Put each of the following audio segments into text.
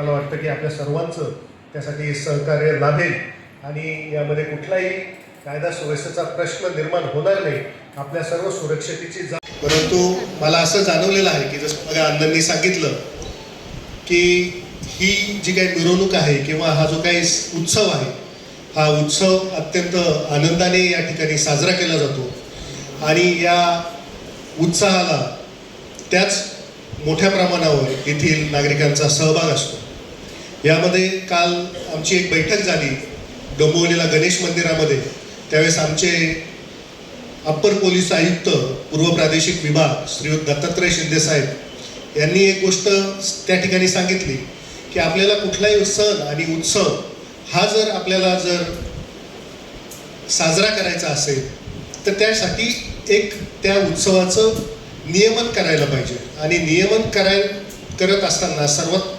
मला वाटतं की आपल्या सर्वांचं त्यासाठी सहकार्य लाभेल. आणि यामध्ये कुठलाही कायदा सुव्यवस्थेचा प्रश्न निर्माण होणार नाही. आपल्या सर्व सुरक्षतेची जा परंतु मला असं जाणवलेलं आहे की जसं बघा अण्णांनी सांगितलं की ही जी काही मिरवणूक आहे किंवा हा जो काही उत्सव आहे हा उत्सव अत्यंत आनंदाने या ठिकाणी साजरा केला जातो. आणि या उत्साहाला त्याच मोठ्या प्रमाणावर येथील नागरिकांचा सहभाग असतो. यामध्ये काल आमची एक बैठक झाली डोंबिवलीला गणेश मंदिरामध्ये. त्यावेळेस आमचे अप्पर पोलीस आयुक्त पूर्व प्रादेशिक विभाग श्रीयुत दत्तात्रय शिंदे साहेब यांनी एक गोष्ट त्या ठिकाणी सांगितली की आपल्याला कुठलाही सण आणि उत्सव हा जर आपल्याला जर साजरा करायचा असेल तर त्यासाठी एक त्या उत्सवाचं नियमन करायला पाहिजे. आणि नियमन कराय करत असताना सर्वात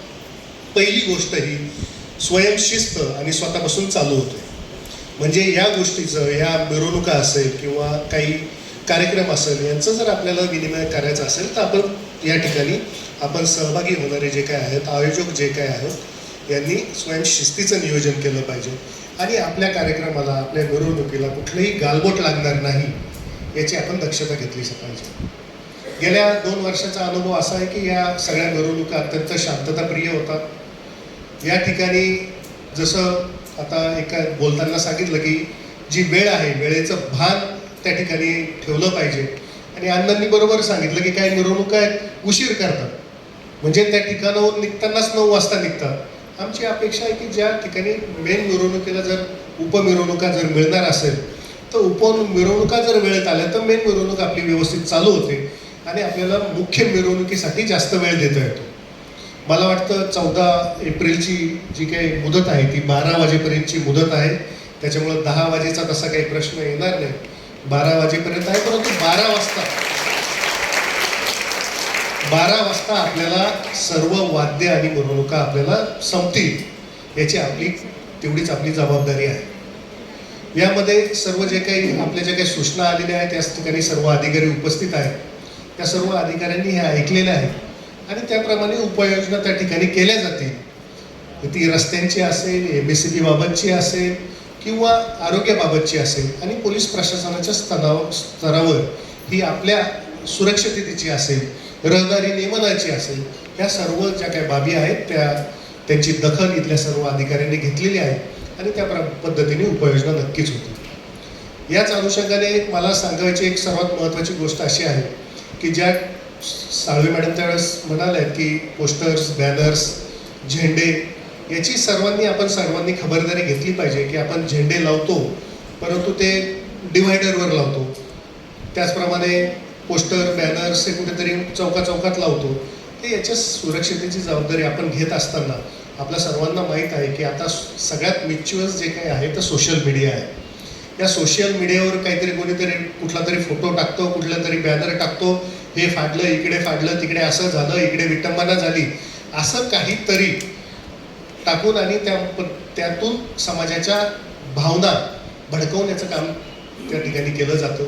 पहिली गोष्ट ही स्वयंशिस्त आणि स्वतःपासून चालू होते. म्हणजे या गोष्टीचं या मिरवणुका असेल किंवा काही कार्यक्रम असेल यांचं जर आपल्याला विनिमय करायचं असेल तर आपण या ठिकाणी आपण सहभागी होणारे जे काय आहेत आयोजक जे काय आहेत यांनी स्वयंशिस्तीचं नियोजन केलं पाहिजे. आणि आपल्या कार्यक्रमाला आपल्या मिरवणुकीला कुठलंही गालबोट लागणार नाही याची आपण दक्षता घेतली पाहिजे. गेल्या दोन वर्षाचा अनुभव असा आहे की या सगळ्या मिरवणुका अत्यंत शांतताप्रिय होतात. या ठिकाणी जसं आता एका बोलताना सांगितलं की जी वेळ आहे वेळेचं भान त्या ठिकाणी ठेवलं पाहिजे. आणि अण्णांनी बरोबर सांगितलं की काही मिरवणुका आहेत उशीर करतात. म्हणजे त्या ठिकाणाहून निघतानाच नऊ वाजता निघतात. आमची अपेक्षा आहे की ज्या ठिकाणी मेन मिरवणुकीला जर उपमिरवणुका जर मिळणार असेल तर उप मिरवणुका जर वेळेत आल्या तर मेन मिरवणूक आपली व्यवस्थित चालू होते. आणि आपल्याला मुख्य मिरवणुकीसाठी जास्त वेळ देता येतो. मला वाटतं चौदा एप्रिलची जी काही मुदत आहे ती बारा वाजेपर्यंतची मुदत आहे. त्याच्यामुळं दहा वाजेचा तसा काही प्रश्न येणार नाही. बारा वाजेपर्यंत आहे परंतु बारा वाजता. बारा वाजता आपल्याला सर्व वाद्य आणि मिरवणुका आपल्याला संपतील याची आपली तेवढीच आपली जबाबदारी आहे. यामध्ये सर्व जे काही आपल्या ज्या काही सूचना आलेल्या आहेत त्याच ठिकाणी सर्व अधिकारी उपस्थित आहेत. त्या सर्व अधिकाऱ्यांनी हे ऐकलेलं आहे. आणि त्याप्रमाणे उपाययोजना त्या ठिकाणी केल्या जातील ती रस्त्यांची असेल एम एस सी बी बाबतची असेल किंवा आरोग्याबाबतची असेल आणि पोलीस प्रशासनाच्या स्तरावर स्तरावर ही आपल्या सुरक्षिततेची असेल रहदारी नियमनाची असेल ह्या सर्व ज्या काही बाबी आहेत त्या त्यांची दखल इथल्या सर्व अधिकाऱ्यांनी घेतलेली आहे आणि त्या प्र- पद्धतीने उपाययोजना नक्कीच होती याच अनुषंगाने मला सांगायची एक सर्वात महत्त्वाची गोष्ट अशी आहे की ज्या साळवे मॅडम त्यावेळेस म्हणाल्या की पोस्टर्स बॅनर्स झेंडे याची सर्वांनी आपण सर्वांनी खबरदारी घेतली पाहिजे की आपण झेंडे लावतो परंतु ते डिव्हायडरवर लावतो. त्याचप्रमाणे पोस्टर बॅनर्स हे कुठेतरी चौका चौकात लावतो. ते याच्या सुरक्षितेची जबाबदारी आपण घेत असताना आपल्या सर्वांना माहीत आहे की आता सगळ्यात मिच्युअस जे काही आहे तर सोशल मीडिया आहे. या सोशल मीडियावर काहीतरी कोणीतरी कुठला तरी फोटो टाकतो कुठला तरी बॅनर टाकतो हे फाडलं इकडे फाडलं तिकडे असं झालं इकडे विटंबना झाली असं काहीतरी टाकून आणि त्या प- त्यातून समाजाच्या भावना भडकवण्याचं काम त्या ठिकाणी केलं जातं.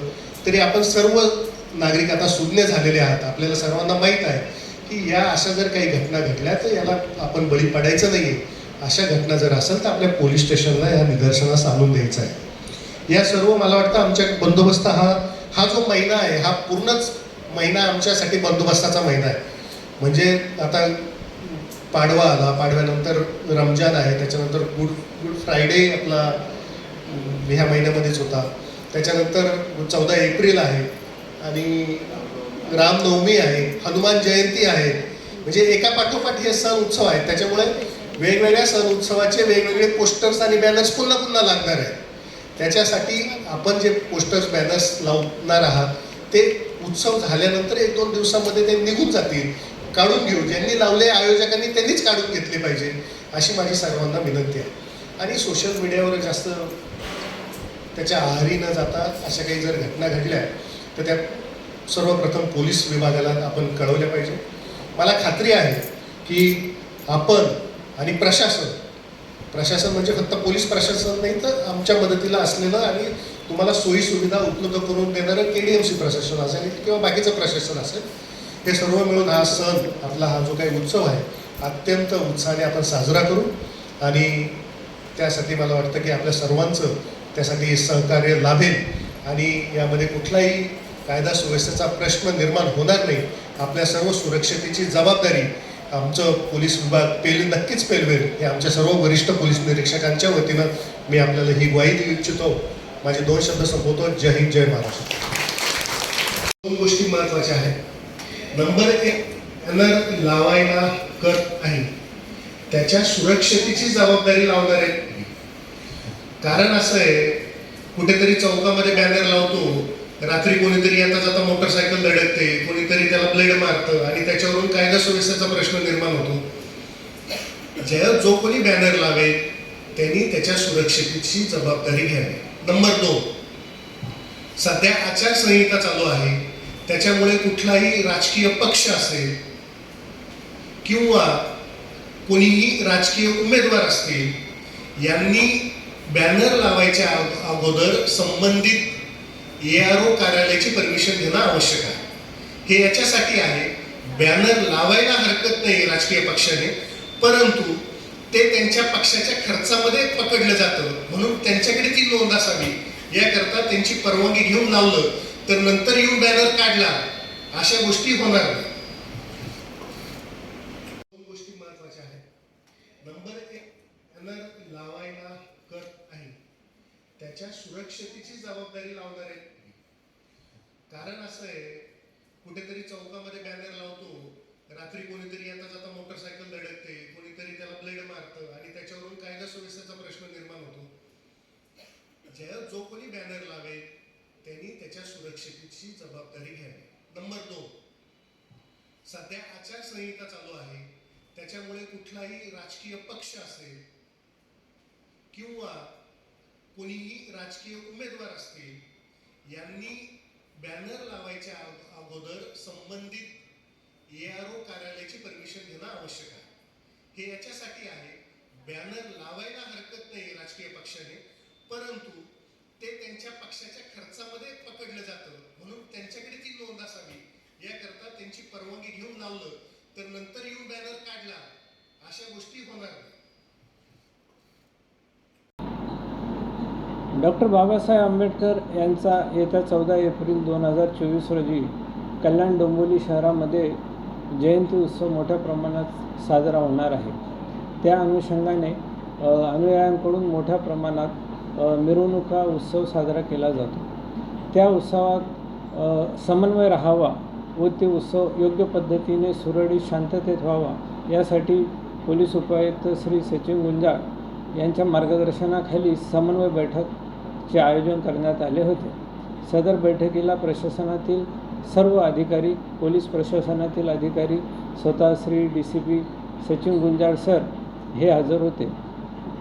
तरी आपण सर्व नागरिक आता सुज्ञ झालेले आहात. आपल्याला सर्वांना माहीत आहे की या अशा जर काही घटना घडल्या तर याला आपण बळी पडायचं नाही आहे अशा घटना जर असेल तर आपल्या पोलीस स्टेशनला या निदर्शनास आणून द्यायचं आहे. या सर्व मला वाटतं आमच्या बंदोबस्त हा हा जो महिना आहे हा पूर्णच महिना आमच्यासाठी बंदोबस्ताचा महिना आहे. म्हणजे आता पाडवा आला पाडव्यानंतर रमजान आहे त्याच्यानंतर गुड गुड फ्रायडे आपला ह्या महिन्यामध्येच होता. त्याच्यानंतर चौदा एप्रिल आहे आणि रामनवमी आहे हनुमान जयंती आहे. म्हणजे एका पाठोपाठ हे सण उत्सव आहेत त्याच्यामुळे वेगवेगळ्या सण उत्सवाचे वेगवेगळे पोस्टर्स आणि बॅनर्स पुन्हा पुन्हा लागणार आहेत. त्याच्यासाठी आपण जे पोस्टर्स बॅनर्स लावणार आहात ते उत्सव झाल्यानंतर एक दोन दिवसामध्ये ते निघून जातील. काढून घेऊ. ज्यांनी लावले आयोजकांनी त्यांनीच काढून घेतले पाहिजे अशी माझी सर्वांना विनंती आहे. आणि सोशल मीडियावर जास्त त्याच्या आहारी न जाता अशा काही जर घटना घडल्या तर त्या सर्वप्रथम पोलीस विभागाला आपण कळवल्या पाहिजे. मला खात्री आहे की आपण आणि प्रशासन प्रशासन म्हणजे फक्त पोलीस प्रशासन नाही तर आमच्या मदतीला असलेलं आणि तुम्हाला सोयी सुविधा उपलब्ध करून देणारं के डी एम सी प्रशासन असेल किंवा बाकीचं प्रशासन असेल हे सर्व मिळून हा सण आपला हा जो काही उत्सव आहे अत्यंत उत्साहाने आपण साजरा करू. आणि त्यासाठी मला वाटतं की आपल्या सर्वांचं त्यासाठी सहकार्य लाभेल. आणि यामध्ये कुठलाही कायदा सुव्यवस्थेचा प्रश्न निर्माण होणार नाही. आपल्या सर्व सुरक्षतेची जबाबदारी आमचं पोलीस विभाग पेल नक्कीच पेलवेल. हे आमच्या सर्व वरिष्ठ पोलीस निरीक्षकांच्या वतीनं मी आपल्याला ही ग्वाही देऊ इच्छितो. माझे दोन शब्द संपवतो. जय हिंद जय महाराष्ट्र. दोन गोष्टी महत्त्वाच्या आहेत. नंबर एक बॅनर लावायला कर आहे. त्याच्या सुरक्षतेची जबाबदारी लावणार. आहे कारण असं आहे कुठेतरी चौकामध्ये बॅनर लावतो रात्री कोणीतरी येता जाता मोटरसायकल धडकते कोणीतरी त्याला ब्लेड मारतं आणि त्याच्यावरून कायदा सुव्यवस्थेचा प्रश्न निर्माण होतो. ज्या जो कोणी बॅनर लावेल त्यांनी त्याच्या सुरक्षतेची जबाबदारी घ्यावी. नंबर दोन सध्या आचारसंहिता चालू आहे. त्याच्यामुळे कुठलाही राजकीय पक्ष असेल किंवा कोणीही राजकीय उमेदवार असतील यांनी बॅनर लावायच्या अगोदर संबंधित ए आर ओ कार्यालयाची परमिशन घेणं आवश्यक आहे. हे याच्यासाठी आहे बॅनर लावायला हरकत नाही राजकीय पक्षाने परंतु ते त्यांच्या पक्षाच्या खर्चामध्ये पकडलं जातं. म्हणून त्यांच्याकडे ती नोंद असावी. याकरता त्यांची परवानगी घेऊन लावलं तर नंतर येऊन बॅनर काढला. अशा गोष्टी होणार नाही. दोन गोष्टी महत्त्वाच्या आहेत. नंबर एक बॅनर लावायला कर आहे. त्याच्या सुरक्षतेची जबाबदारी लावणार आहे कारण असं आहे कुठेतरी चौकामध्ये बॅनर लावतो रात्री कोणीतरी येता जाता मोटरसायकल धडकते कोणीतरी त्याला ब्लेड मारतं आणि त्याच्यावरून कायदा सुव्यवस्थेचा प्रश्न निर्माण होतो. ज्या जो कोणी बॅनर लावेल त्यांनी त्याच्या सुरक्षेची जबाबदारी घ्यावी. नंबर दोन सध्या आचारसंहिता चालू आहे. त्याच्यामुळे कुठलाही राजकीय पक्ष असेल किंवा कोणीही राजकीय उमेदवार असतील यांनी बॅनर लावायच्या अगोदर संबंधित ए आर ओ कार्यालयाची परमिशन घेणं आवश्यक आहे. हे याच्यासाठी आहे बॅनर लावायला हरकत नाही राजकीय पक्षाने परंतु ते त्यांच्या पक्षाच्या खर्चामध्ये पकडलं जातं. म्हणून त्यांच्याकडे ती नोंद असावी. याकरता त्यांची परवानगी घेऊन लावलं तर नंतर येऊन बॅनर काढला. अशा गोष्टी होणार नाही. डॉक्टर बाबासाहेब आंबेडकर यांचा येत्या चौदा एप्रिल दोन हजार चोवीस रोजी कल्याण डोंबिवली शहरामध्ये जयंती उत्सव मोठ्या प्रमाणात साजरा होणार आहे. त्या अनुषंगाने अनुयायांकडून मोठ्या प्रमाणात मिरवणुका उत्सव साजरा केला जातो. त्या उत्सवात समन्वय राहावा व ते उत्सव योग्य पद्धतीने सुरळीत शांततेत व्हावा यासाठी पोलीस उपायुक्त श्री सचिन गुंजाळ यांच्या मार्गदर्शनाखाली समन्वय बैठक चे आयोजन करण्यात आले होते. सदर बैठकीला प्रशासनातील सर्व अधिकारी पोलीस प्रशासनातील अधिकारी स्वतः Shri D C P Sachin Gunjal sir हे हजर होते.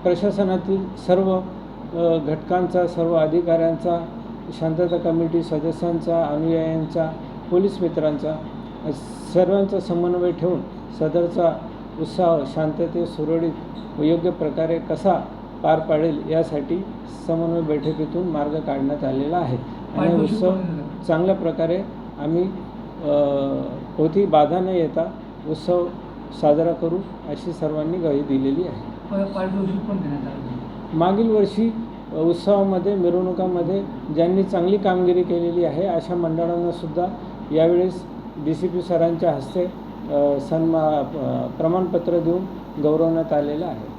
प्रशासनातील सर्व घटकांचा सर्व अधिकाऱ्यांचा शांतता कमिटी सदस्यांचा अनुयायांचा पोलीस मित्रांचा सर्वांचा समन्वय ठेवून सदरचा उत्साह शांतते सुरळीत व योग्य प्रकारे कसा पार पाडेल यासाठी समन्वय बैठकीतून मार्ग काढण्यात आलेला आहे. आणि उत्सव चांगल्या प्रकारे आम्ही कोणतीही बाधा न येता उत्सव साजरा करू अशी सर्वांनी ग्वाही दिलेली आहे. मागील वर्षी उत्सवामध्ये मिरवणुकामध्ये ज्यांनी चांगली कामगिरी केलेली आहे अशा मंडळांना सुद्धा यावेळेस डी सी पी सरांच्या हस्ते सन्मा प्रमाणपत्र देऊन गौरवण्यात आलेलं आहे.